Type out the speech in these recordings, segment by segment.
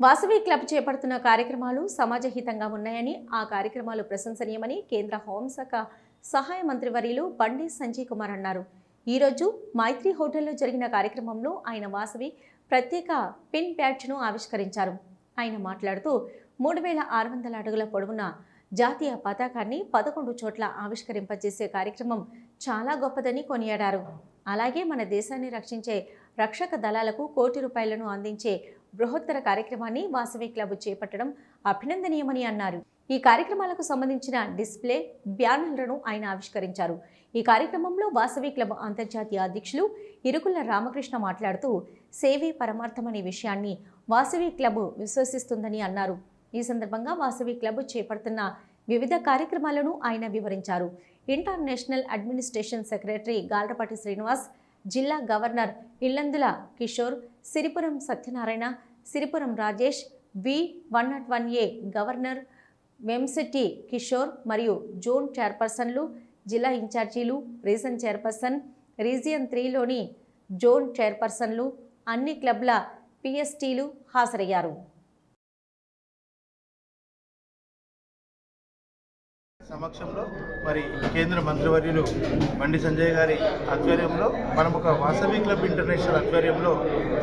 Vasavi club చేపడుతున్న కార్యక్రమాలు సమాజహితంగా ఉన్నాయని ఆ కార్యక్రమాలు ప్రశంసనీయమని కేంద్ర హోంశాఖ సహాయ మంత్రి వర్యులు బండి సంజయ్ కుమార్ అన్నారు. ఈరోజు మైత్రి హోటల్లో జరిగిన కార్యక్రమంలో ఆయన వాసవి ప్రత్యేక పిన్ బ్యాడ్జ్ను ఆవిష్కరించారు. ఆయన మాట్లాడుతూ మూడు వేల ఆరు వందల అడుగుల పొడవున జాతీయ పతాకాన్ని పదకొండు చోట్ల ఆవిష్కరింపజేసే కార్యక్రమం చాలా గొప్పదని కొనియాడారు. అలాగే మన దేశాన్ని రక్షించే రక్షక దళాలకు కోటి రూపాయలను అందించే బృహత్తర కార్యక్రమాన్ని వాసవి క్లబ్ చేపట్టడం అభినందనీయమని అన్నారు. ఈ కార్యక్రమాలకు సంబంధించిన డిస్ప్లే బ్యానర్లను ఆయన ఆవిష్కరించారు. ఈ కార్యక్రమంలో వాసవి క్లబ్ అంతర్జాతీయ అధ్యక్షులు ఇరుకుల రామకృష్ణ మాట్లాడుతూ సేవే పరమార్థమనే విషయాన్ని వాసవి క్లబ్ విశ్వసిస్తుందని అన్నారు. ఈ సందర్భంగా వాసవి క్లబ్ చేపడుతున్న వివిధ కార్యక్రమాలను ఆయన వివరించారు. International administration secretary Galarapati Srinivas జిల్లా governor Illandula Kishore Siripuram Satyanarayana Siripuram Rajesh V one nought one A governor Vemshetty Kishore మరియు జోన్ చైర్పర్సన్లు జిల్లా ఇన్ఛార్జీలు రీజన్ చైర్పర్సన్ రీజియన్ త్రీలోని జోన్ చైర్పర్సన్లు అన్ని క్లబ్ల పిఎస్టీలు హాజరయ్యారు. సమక్షంలో మరి కేంద్ర మంత్రివర్యులు బండి సంజయ్ గారి ఆధ్వర్యంలో మనం ఒక వాసవి క్లబ్ ఇంటర్నేషనల్ ఆధ్వర్యంలో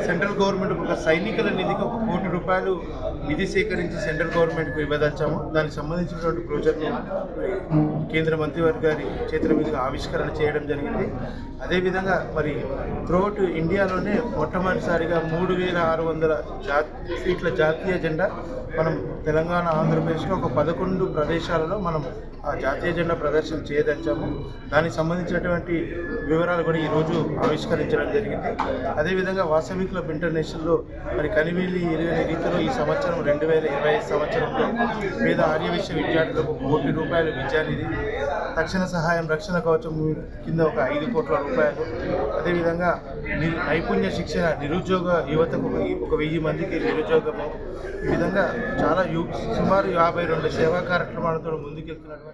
సెంట్రల్ గవర్నమెంట్ ఒక సైనికుల నిధికి ఒక కోటి రూపాయలు నిధి సేకరించి సెంట్రల్ గవర్నమెంట్కి ఇవ్వదలిచాము. దానికి సంబంధించినటువంటి ప్రాజెక్ట్ను కేంద్ర మంత్రివర్గ గారి చేతుల మీదుగా ఆవిష్కరణ చేయడం జరిగింది. అదేవిధంగా మరి త్రూఅవుట్ ఇండియాలోనే మొట్టమొదటిసారిగా మూడు వేల ఆరు వందల జా సీట్ల జాతీయ జెండా మనం తెలంగాణ ఆంధ్రప్రదేశ్లో ఒక పదకొండు ప్రదేశాలలో మనం ఆ జాతీయ జెండా ప్రదర్శన చేయదలిచాము. దానికి సంబంధించినటువంటి వివరాలు కూడా ఈరోజు ఆవిష్కరించడం జరిగింది. అదేవిధంగా వాసవి క్లబ్ ఇంటర్నేషనల్లో మరి కనివీలి ఇరవై రీతిలో ఈ సంవత్సరం రెండు వేల ఇరవై ఐదు సంవత్సరంలో పేద ఆర్య విశ్వ విద్యార్థులకు కోటి రూపాయలు విద్యానిధి తక్షణ సహాయం రక్షణ కవచం కింద ఒక ఐదు కోట్ల రూపాయలు. అదేవిధంగా నైపుణ్య శిక్షణ నిరుద్యోగ యువతకు ఒక ఒక వెయ్యి మందికి నిరుద్యోగము. ఈ విధంగా చాలా యు సుమారు యాభై రెండు సేవా కార్యక్రమాలతో ముందుకెళ్తున్నటువంటి